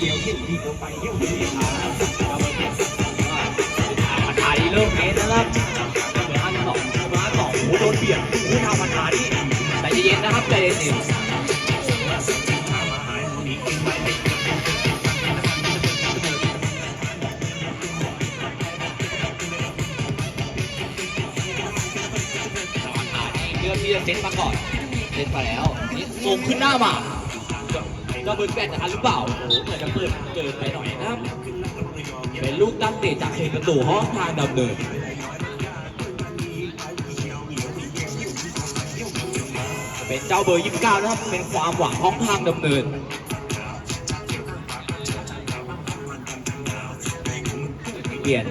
เดี๋ยวที่ที่ผมไปเที่ยวที่ขาปัญหาที่เริ่มเมตรนะครับเหมือนอันสองเหมือนอันสองโอ้โดนเบียดโอ้โหทำปัญหาที่ใจเย็นนะครับใจเย็นๆทำปัญหาที่เลือกที่จะเซ็ตมาก่อนเซ็ตมาแล้วนี่ส่งขึ้นหน้ามา ก็เบิร์แบนทันหรือเปล่าโอ้โหเหมือนจะเปิดเกินไปหน่อยนะเป็นลูกตั้งเตะจากเขตประตูห้องทางดำเนินเป็นเจ้าเบอร์29นะครับเป็นความหวังห้องทางดำเนินเปลี่ยน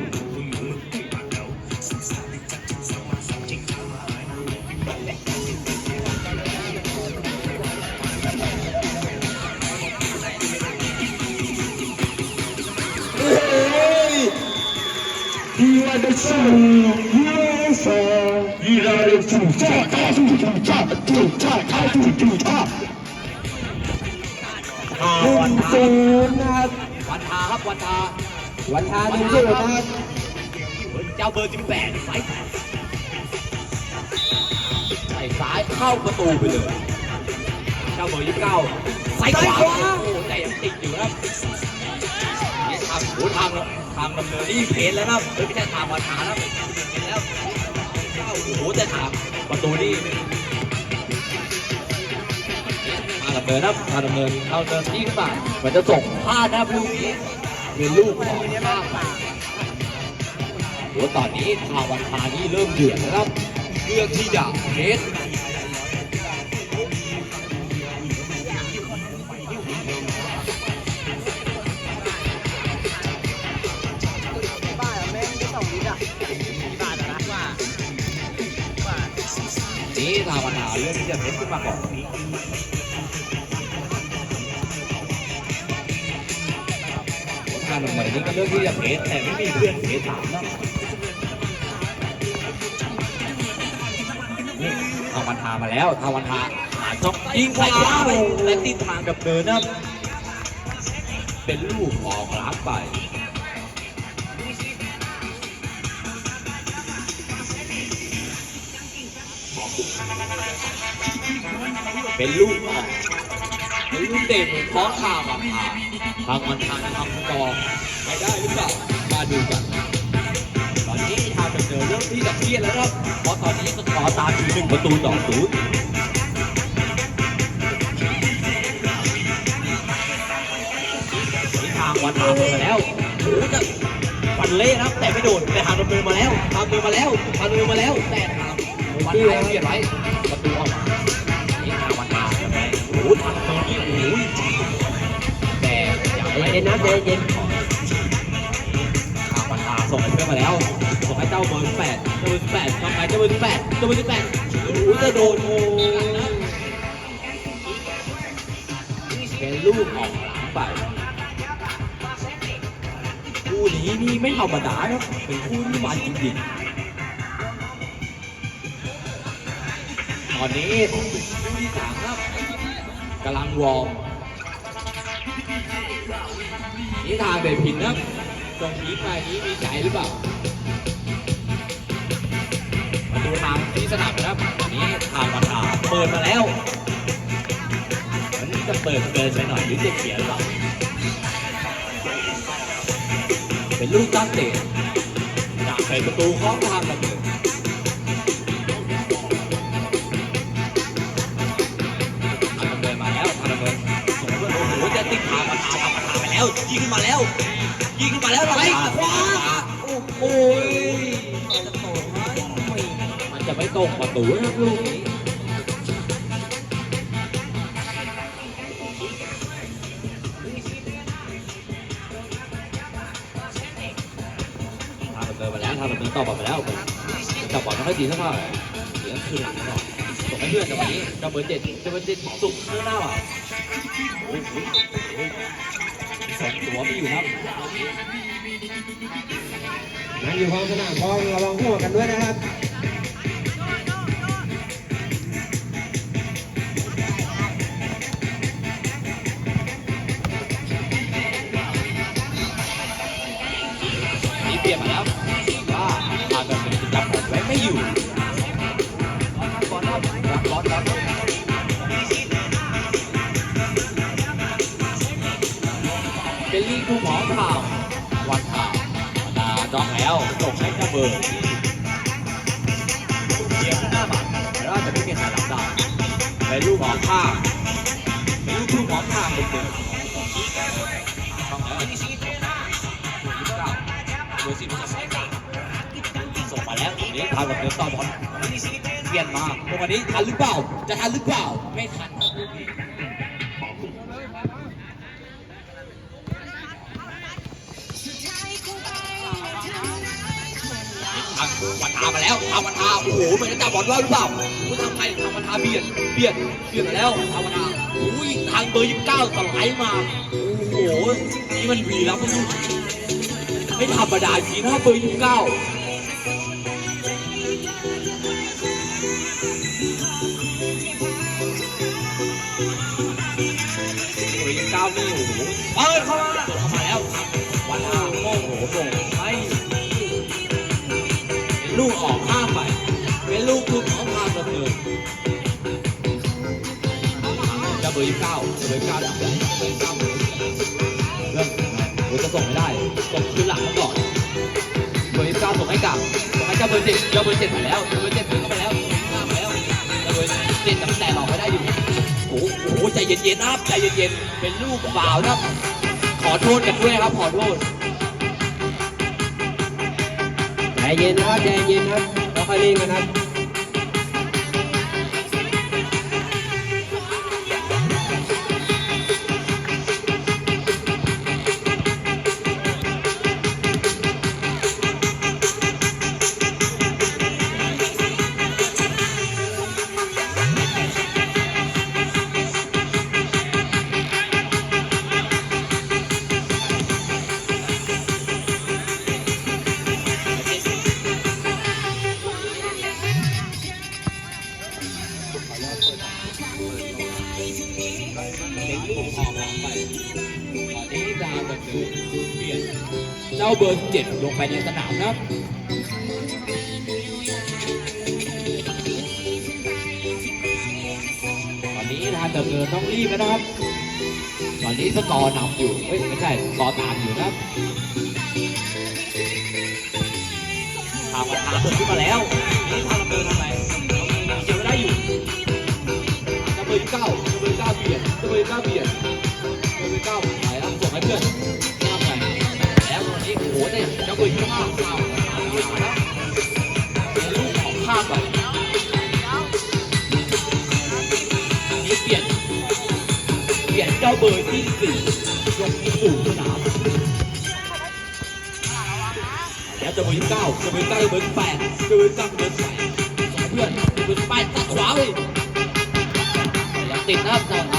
วันนึ่งทาศูนย์นะครับ วันทาครับวันทาวันทาหนึ่งศูนย์นะครับ เจ้าเบอร์18ซ้ายใส่ซ้ายเข้าประตูไปเลย เจ้าเบอร์29ซ้ายขวาโอ้โหแต่ยังติดอยู่ครับนี่ทางโอ้โหทาง ทางดำเนินนี่เพนแล้วนะไม่ใช่ทางวันทาแล้วเห็นแล้วโอ้โหแต่ทางประตูนี่ทาดำเนินนะครับทาดำเนินเอาเดินที่ขึ้นมาเหมือนจะส่งพลาดนะลูกนี้เป็นลูกของข้างโอ้ตอนนี้ทาวันพานี่เริ่มเดือดนะครับเรื่องที่จะเพช นี่ทาวันาเรื่องที่จะเพชรขึ้นมาก่อนทางดำเนินนี่ก็เรื่องที่จะเพชรแต่ไม่มีเพื่อนเพชรถามนะนี่ทาวันพามาแล้วทาวันพาหาช่องยิงขวาไปและติดทางกับเดินนะเป็นลูกออกรับไป เป็นลูกออกเป็นลูกเตะเหมือนท้องทางมาผ่าทางมันทางทางกองไปได้หรือเปล่ามาดูกัน ตอนนี้ทางดำเนินเริ่มที่จะเครียดแล้วครับเพราะตอนนี้สกอร์ตามอยู่หนึ่งประตูต่อศูนย์นี่ทางวันทางมาแล้วโอ้โหจะฟันเล่นะครับ แต่ไม่โดนแต่ทางดำเนินมาแล้วทางดำเนินมาแล้วทางดำเนินมาแล้ว แต่ทางวันทางเปลี่ยนไว้ประตูออก หมโอ้โหทางดำเนินนี่โอ้โหแต่อย่าไรเย็นนะใจเย็นทางวันทางส่งให้เพื่อนมาแล้วส่งให้เจ้าเบอร์แปดเจ้าเบอร์แปดทำไงเจ้าเบอร์แปดเจ้าเบอร์แปดโอ้โหจะโดนโอ้เป็นลูกออกหลังไปคู่นี้นี่ไม่ธรรมดาครับเป็นคู่ที่มันจริงๆตอนนี้คู่ที่สามครับ กำลังวอร์มนี่ทางเดพินครับตรงนี้ไปนี้มีใจหรือเปล่ามาดูทางที่สนามนะครับอันนี้ทางวันทาเปิดมาแล้วอันนี้จะเปิดเกินไปหน่อยหรือจะเขียนหรือเปล่าเป็นลูกตั้งเตะจากเปิดประตูขอทางดำเนิน แล้วยิงขึ้นมาแล้ว ยิงขึ้นมาแล้วไหลขวาโอ้โหจะตกไหมมันจะไม่ตกประตูนะครับลูกนี้ทางดำเนินมาแล้วทางดำเนินต่อบอลมาแล้วจับบอลไม่ค่อยดีเท่าไหร่เสียงคืนหลังก่อนส่งให้เพื่อนจังหวะนี้เจ้าเบอร์เจ็ดเจ้าเบอร์เจ็ดสุกข้างหน้าว่ะโอ้โหโอ้โห สองตัวไม่อยู่ครับนั่งอยู่ห้องสนามพร้อมระวังหัวกันด้วยนะครับ เป็นลีกดูหมอข่าววันข่าวนาน้องแล้วส่งให้เจ้าเบอร์เกียร์หน้าบัตรแต่ว่าจะไม่มีใครรับได้เป็นลูกหมอข้างเป็นลูกทุ่งหมอข้างเป็นเดิมช่องแล้วยี่สิบเก้าเบอร์สิบส่งมาแล้วตรงนี้ทำกับเดินต่อบอลเปลี่ยนมาตรงนี้ทันหรือเปล่า จะทันหรือเปล่า ไม่ทัน แล้วทางวันทาโอ้โหเหมือนจะบอลว่าหรือเปล่าคุณทำไงทางวันทาเบียดเบียดเบียดมาแล้วทางวันทาโอ้ยทางเบอร์ยี่สิบเก้าสไลด์มาโอ้โหนี่มันวีแล้วไม่ไม่ธรรมดาจริงนะเบอร์ยี่สิบเก้าเบอร์ยี่สิบเก้านี่ อร์ยี่สิบเก้าเบอร์ยี่สิบเก้าเบอร์ยี่สิบเก้าเรื่องโอ้จะส่งไม่ได้ส่งขึ้นหลังก่อนเบอร์ยี่สิบเก้าส่งให้กับส่งให้เจ้าเบอร์เจ็ดเจ้าเบอร์เจ็ดไปแล้วเจ้าเบอร์เจ็ดเดินเข้าไปแล้วเข้าไปแล้วเจ้าเบอร์เจ็ดแต่หลอกไม่ได้อยู่โอ้โหใจเย็นๆนะครับใจเย็นๆเป็นลูกเปล่านะขอโทษกันด้วยครับขอโทษใจเย็นนะครับใจเย็นครับเราค่อยเล่นกันครับ ลงไปในสนามครับตอนนี้ทางเนินต้องรีบนะครับ ตอนนี้สกอร์นำอยู่เฮ้ยไม่ใช่สกอร์ตามอยู่ครับทางวันทาเปิดขึ้นมาแล้วนี่ทางเนินทำไมเกี่ยวไม่ได้อยู่จะเบอร์เก้าจะเบอร์เก้าเบียดจะเบอร์เก้าเบียดจะเบอร์เก้าไปแล้วส่งให้เพื่อน นนี้โอ้โหเนี่ยจะเบอร์ยี่ห้าข้ามแล้วลูกของข้ามไปนี่เปลี่ยน เปลี่ยนเจ้าเบอร์ที่สี่ลงสู่สนามแล้วจะเบอร์ยี่เก้าจะเบอร์เก้าจะเบอร์แปดจะเบอร์เก้าจะเบอร์แปดเพื่อนเบอร์แปดตัดขวาเลยอยังติดนะครับทางทางเดินโอ้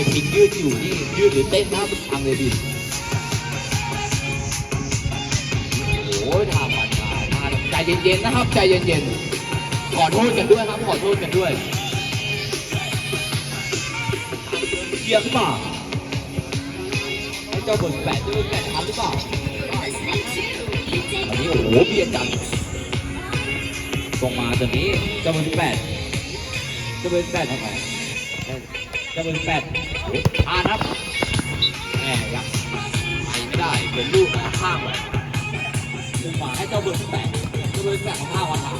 นี่ทางเซฟพิงยืดอยู่นี่ยืดหรือเต้นนะครับทางเลยดิโอ้ยทางมันมามาใจเย็นๆนะครับ ใจเย็นๆขอโทษกันด้วยครับขอโทษกันด้วยเคลียร์ขึ้นมาให้เจ้าบอร์แปดเจ้าเบอร์แปดทำหรือเปล่าอันนี้โอ้โหเบียดกันส่งมาตอนนี้เจ้าเบอร์แปดเจ้าเบอร์แปดทำไมจะเป็นแปด ผ่านครับแหมยังไปไม่ได้เหมือนลูกนะข้ามไปเจ้าเบิร์ดแตกเจ้าเบิร์ดแตกของข้าวันหา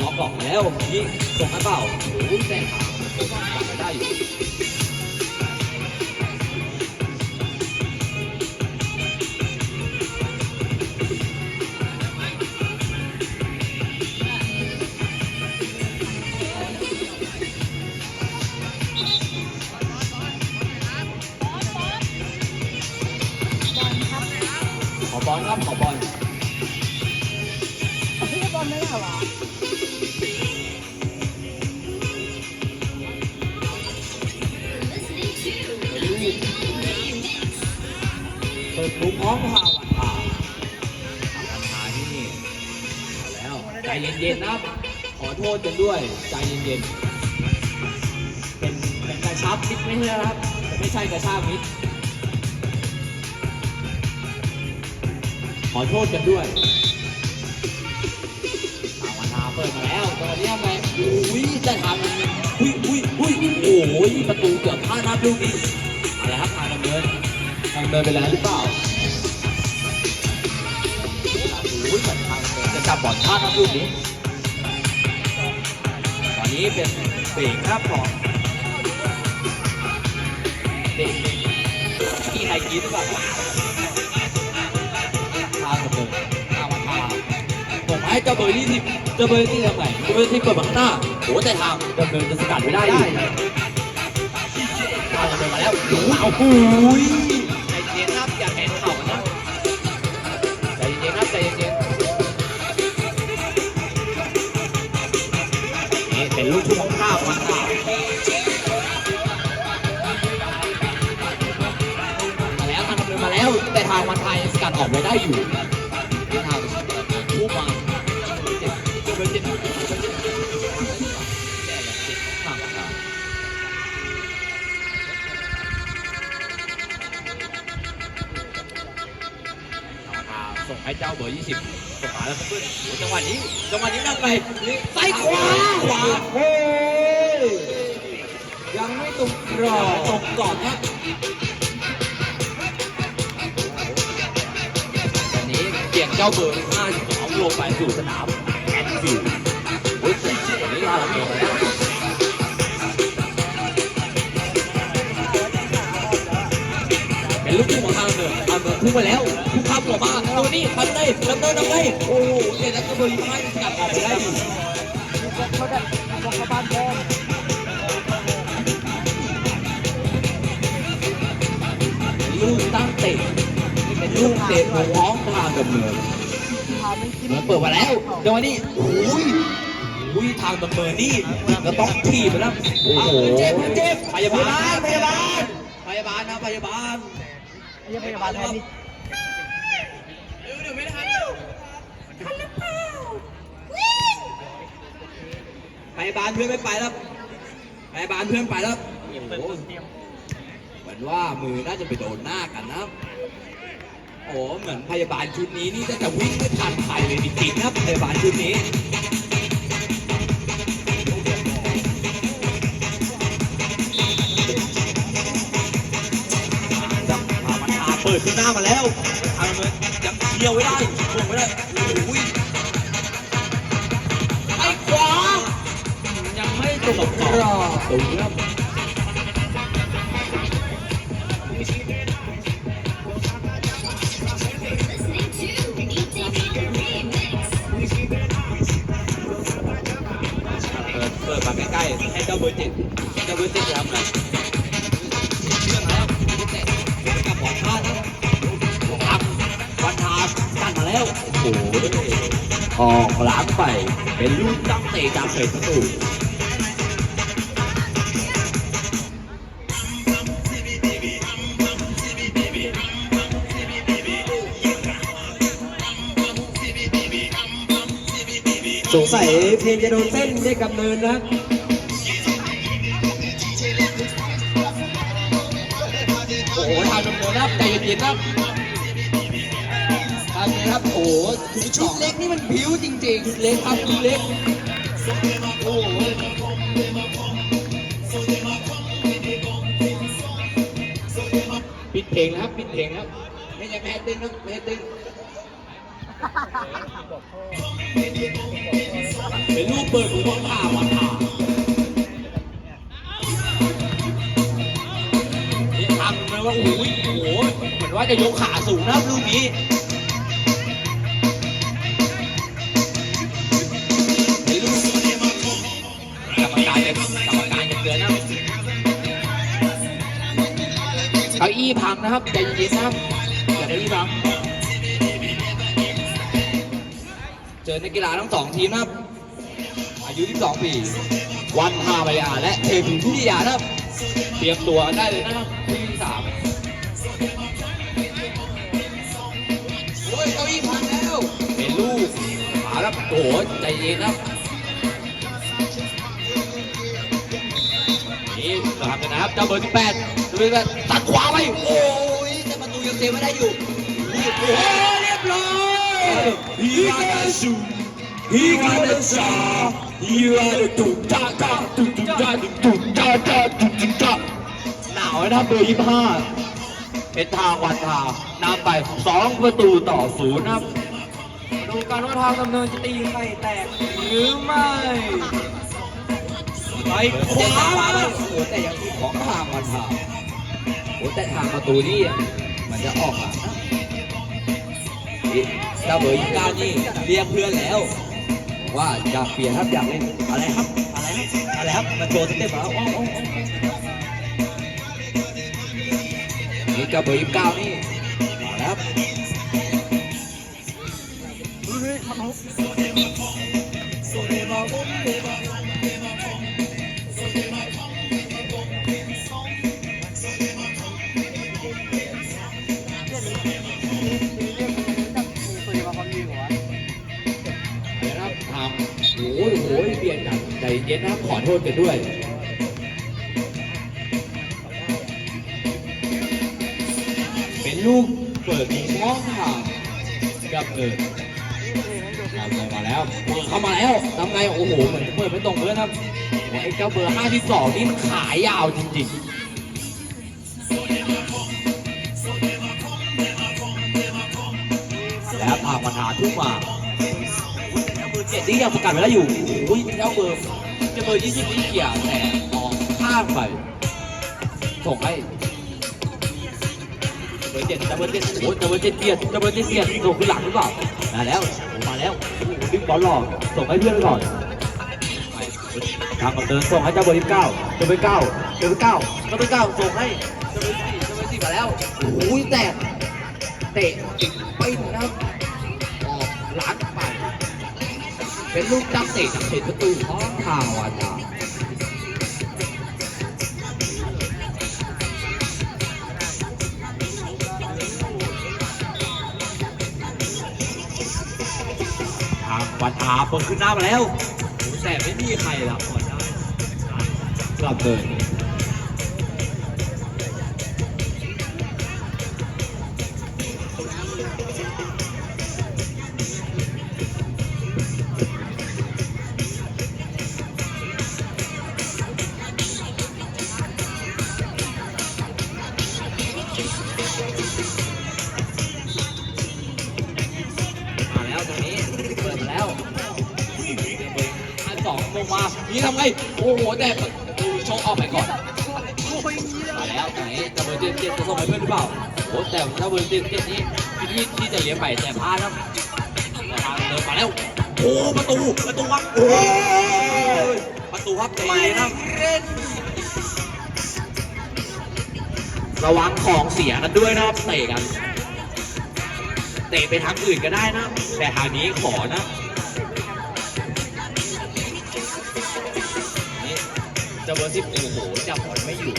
ล็อกบอกแล้วนี่ส่งให้เปล่าโอ้โหแตกขาไม่ได้อยู่ ใจเย็นๆนะขอโทษกันด้วย ใจเย็นๆ เป็นเป็นกระชับมิดไม่ใช่ครับ ไม่ใช่กระชากมิดขอโทษกันด้วยทางวันาเปิดมาแล้วตอนนี้ไงอุ้ยจะทำอุ้ยอุ้ยอุ้ยโอ้ยประตูเกือบพลาดนะลูกนี้อะไรครับทางดำเนินทางเนินไปแล้วหรือเปล่า จับบอลพลาดครับลูกนี้ตอนนี้เป็นเบรกครับของเบรกที่ใครกินหรือเปล่าทางกับเบอร์ทางมาทางผมให้เจ้าเบอร์ที่สิบเจ้าเบอร์ที่ทำไงเจ้าเบอร์ที่เปิดมาข้างหน้าโอ้แต่ทางดำเนินจะสกัดไม่ได้อยู่ทางดำเนินมาแล้วโอ้โหโอ้ย ลูกทุ่งของข้าวมันข้าวมาแล้วทางเนินมาแล้ว แต่ทางมันไทยสกัดออกไว้ได้อยู่ที่ทางทุกมาเจ็บเบเจ็บเจ็บเจ็บเจ็บข้างข้างส่งให้เจ้าเบอร์20ส่ งมาแล้วเพื่อนโอ้จังหวะนี้จังหวะนี้นั่งไปนี่ซ้ายขวาขวาโอ้ยยังไม่ตรงกรอบตรงก่อนครับตอนนี้เปลี่ยนเจ้าเบอร์52ลงไปสู่สนามแอนฟิลด์โอ้ยตอนนี้ลาเราเมาแล้วเป็นลูกทุ่งของทางเดินทางเดินพุ่งไปแล้วพุ่ง ข้ามาตัวนี้ทำได้ทำได้ทำได้โอ้โหเด็กนักเบอร์25สกัดออกไปได้อยู่เขาดัดเขาเขาบ้านแดงลูกตั้งเตะเป็นลูกเตะหัวท้องทางดำเนินม่ขึ้นเปิดมาแล้วจังหวะนี้โอ้ยโอ้ยทางดำเนินนี่เราต้องถีบไปแล้วโอ้โหเจ็บเจ็บพยาบาลพยาบาลพยาบาลนะพยาบาลพยาบาลแทน บาลเพื่อนไม่ไปแล้วพยาบาลเพื่อนไปแล้วโอ้โหเหมือนว่ามือน่าจะไปโดนหน้ากันนะโอ้เหมือนพยาบาลชุดนี้นี่จะวิ่งไม่ทันใครเลยจริงๆนะพยาบาลชุดนี้จับพามันทาเปิดขึ้นหน้ามาแล้วทางมันยังเกี่ยวไม่ได้ส่งไม่ได้ รอบตรงนี้ครับเปิดมาใกล้ๆให้เจ้าเบอร์เจ็ดเจ้าเบอร์เจ็ดทำอะเรื่องแล้วกับบอลพลาดนะครับวันทาสั่นมาแล้ว โอ้โหออกหลังไป เป็นลูกตั้งเตะจากเศษประตู สงสัยเพลงจะโดนเส้นได้กับเนินนะโอ้โหทางดำเนินครับใจเย็นๆครับทางนี้ครับโอ้โหชุดเล็กนี่มันผิวจริงๆชุดเล็กครับชุดเล็กโอ้โหปิดเพลงครับปิดเพลงแล้วไม่ใช่แม่เต้นครับแม่เต้น เป็นลูกเปิดของบอลผ่าบอลผ่านี่ทำเลยว่าโอ้โหโหเหมือนว่าจะยกขาสูงนะลูกนี้ในลูกกรรมการจะกรรมการจะเตือนนะเก้าอี้พังนะครับใจเย็นๆนะครับอย่าเก้าอี้พังเจอนักกีฬาทั้งสองทีมนะครับ อายุ12ปี วันฮาบายาและเทพินพิทยานะครับ เตรียมตัวได้เลยนะครับที่ที่สามโอ้ยเก้าอี้พังแล้วเป็นลูกมาแล้วโอ้โหใจเย็นนะครับนี่ตามกันนะครับเจ้าเบอร์ที่แปดเบอร์ที่แปดตัดขวาไปโอ้ยแต่ประตูยังเซฟไม่ได้อยู่โอ้โหเรียบร้อย He got the shoe. He got the saw. He got a do da da do do da do do da da do do da. หนาวนะครับเบอร์ยี่ห้าเป็นทางวันทางนำไปสองประตูต่อศูนย์นะครับมาดูกันว่าทางดำเนินจะตีไข่แตกหรือไม่ไปขวาโอ้แต่ยังมีของทางวันทางโอ้แต่ทางประตูนี่มันจะออกหลังนะเจ้าเบอร์ยี่เก้านี่เรียกเพื่อนแล้ว ว่าอยากเปลี่ยนครับอยากเล่นอะไรครับ อะไรครับอะไรครับมาโชว์สเต็ปมาแล้วโอ้โอ้โอ้โอ้นี่กับเบอร์ยี่สิบเก้านี่มาแล้วครับ เย็นนะครับขอโทษกันด้วย เป็นลูกเปิดช่องทางกับเออทำเลยมาแล้วเปิดเข้ามาแล้วทำไงโอ้โหเหมือนเปิดไม่ตรงเพื่อนครับไอ้เจ้าเบอร์ห้าที่สองนี่มันขายยาวจริงๆแล้วพาปัญหาทุกมาเจ้าเบอร์เจ็ดนี่ยังประกาศไว้แล้วอยู่โอ้ยเจ้าเบอร์ จ้าเบอร์ยี่สิบนี่เกี่ยแต่ออกข้างไปส่งให้เบอร์เจ็ดเจ้าเบอร์เจ็ดโอ้ยเจ้าเบอร์เจ็ดเบียดเจ้าเบอร์เจ็ดเบียดส่งขึ้นหลังหรือเปล่ามาแล้วมาแล้วโอ้โหดึงบอลหลอกส่งให้เพื่อนก่อนไปทางเดินส่งให้เจ้าเบอร์ยี่สิบเก้าเจ้าเบอร์เก้าเจ้าเบอร์เก้าเจ้าเบอร์เก้าส่งให้เจ้าเบอร์สี่เจ้าเบอร์สี่มาแล้วโอ้ยแตกเตะติดปิ้นะครับออกหลัง เป็นลูกจับเตะจากเขตประตูของทางวาจาทางวันอาเปิดขึ้นหน้ามาแล้วแต่ไม่มีใครรับบอลได้กลับเลย โอ้โหแต่โชคออกไปก่อนมาแล้วตรงนี้จะเบอร์เจ็ดเจ็ดจะส่งให้เพื่อนหรือเปล่าโอ้แต่ถ้าเบอร์เจ็ดเจ็ดนี้ที่ที่จะเลี้ยงไปแต่พลาดครับเดินมาแล้วโอ้ประตูประตูครับโอ้ประตูครับใจเย็นครับระวังของเสียกันด้วยนะครับเตะกัน เตะไปทางอื่นก็ได้นะ แต่ทางนี้ขอนะ เบอร์สิบโอ้โหจับบอลไม่อยู่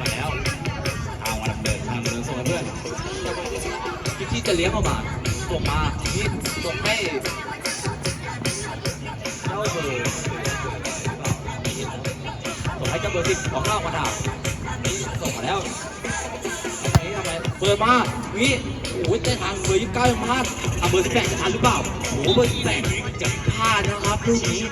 มาแล้วทาวันดำเนินทางเนินส่งให้เพื่อนที่ที่จะเลี้ยงออกมาส่งมานี่ส่งให้เจ้าเบอร์ส่งให้เจ้าเบอร์สิบของเรามาถามนี่ส่งมาแล้วนี่ทำไมเปิดมาวิ โอ้ยแต่ทางเบอร์ยี่สิบเก้ายังพลาดเอาเบอร์สิบแปดจะทันหรือเปล่าโอ้เบอร์สิบแปดจะพลาดนะครับลูกนี้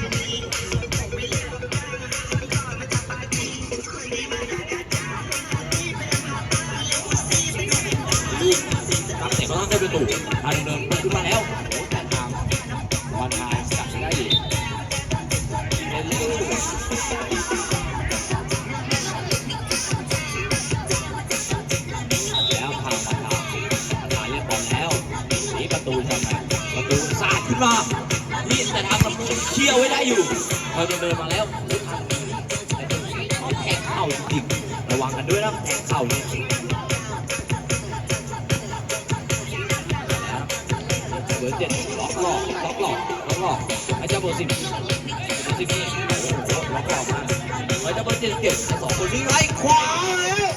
ครับแต่ก็ต้องได้ประตูอันเดิมขึ้นมาแล้วแต่ทางวันทาย ประตูสาดขึ้นมานี่แต่ทางดำเนินเชี่ยวไว้ได้อยู่ทางดำเนินมาแล้วแทงเข่าจริงระวังกันด้วยนะแทงเข่าเนี่ยเบอร์เจ็ดล็อกหลอกล็อกหลอกล็อกหลอกไอ้เจ้าเบอร์สิบเบอร์สิบนี่ล็อกหลอกมาไอ้เจ้าเบอร์เจ็ดเจ็ดสองคนนี้ไล่ขวาแล้ว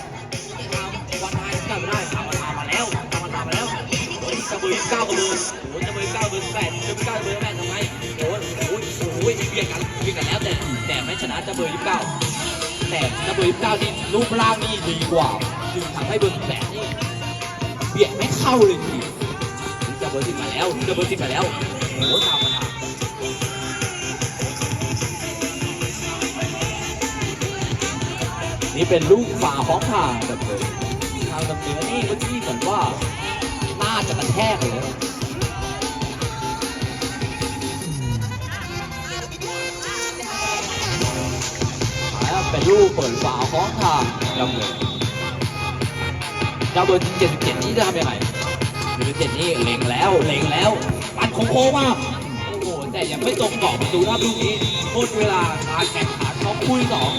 วันไทยไม่ได้ทำมาทำมาแล้วทำมาทำมาแล้วเจ้าเบอร์ยี่สิบเก้ากับเบอร์โอ้ย เบอร์ยี่สิบเก้าเบอร์แปดเจ้าเบอร์เก้าเบอร์แปดทำไมโอ้ยโอ้ยโอ้ยเบียดกันเบียดกันแล้วแต่แต่ไม่ชนะจ้าเบอร์ยี่สิบเก้าแต่จ้าเบอร์ยี่สิบเก้านี่รูปร่างนี่ดีกว่าจึงทำให้เบอร์แปดนี่เบียดไม่เข้าเลยทีจะเบอร์สิบมาแล้วจะเบอร์สิบมาแล้วโอ้โหตามมานี่เป็นลูกฝ่าของทางแบบเลยทางดำเนินนี่เมื่อกี้เหมือนว่าน่าจะกระแทกเลย เป็นลูกเปิดฝาของทางดำเนินเจ้าเบอร์เจ็ดสิบเจ็ดนี้จะทำยังไงหรือเจ็ดนี้เล็งแล้วเล็งแล้วปัดโค้งมาโอ้โหแต่ยังไม่ตรงกรอบประตูนะลูกนี้หมดเวลาการแข่งขันของคู่ที่สอง